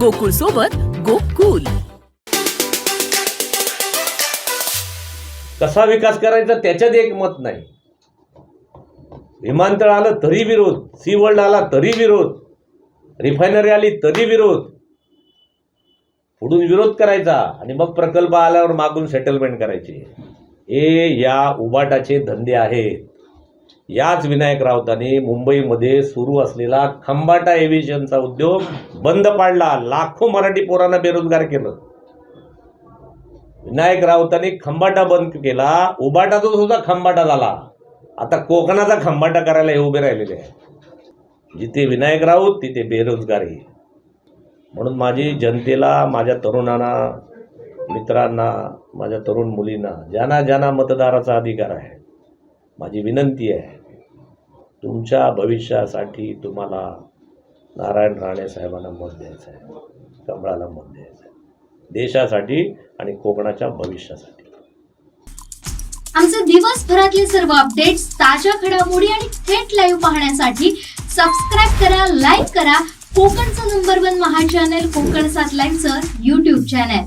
गोकुळ सोबत गोकुल. कसा विकास करायचा त्याच्यात एक मत नाही. विमानतळ आलं तरी विरोध सी वर्ल्ड आला तरी विरोध रिफायनरी आली तरी विरोध. पुढून विरोध करायचा आणि मग प्रकल्प आल्यावर मागून सेटलमेंट करायची. हे या उबाटाचे धंदे आहेत. याच विनायक राऊतांनी मुंबईमध्ये सुरू असलेला खंबाटा एव्हिएशनचा उद्योग बंद पाडला. लाखो मराठी पोरांना बेरोजगार केलं. विनायक राऊतांनी खंबाटा बंद केला. उबाटाचा सुद्धा खंबाटा झाला. आता कोकणाचा खंबाटा करायला हे उभे राहिलेले आहे जिथे विनायक राऊत तिथे बेरोजगारी. म्हणून माझी जनतेला माझ्या तरुणांना मित्रांना माझ्या तरुण मुलींना ज्यांना ज्यांना मतदाराचा अधिकार आहे माझी विनंती आहे तुमच्या भविष्यासाठी तुम्हाला नारायण राणे साहेबांना मत द्यायचं आहे कमळाला मत द्यायचं आहे देशासाठी आणि कोकणाच्या भविष्यासाठी. आमचे दिवसभरातले सर्व अपडेट्स ताज्या घडामोडी आणि थेट लाईव्ह पाहण्यासाठी सबस्क्राईब करा लाईक करा. कोकणचं नंबर वन महा चॅनल कोकण सात लाईनचं युट्यूब चॅनल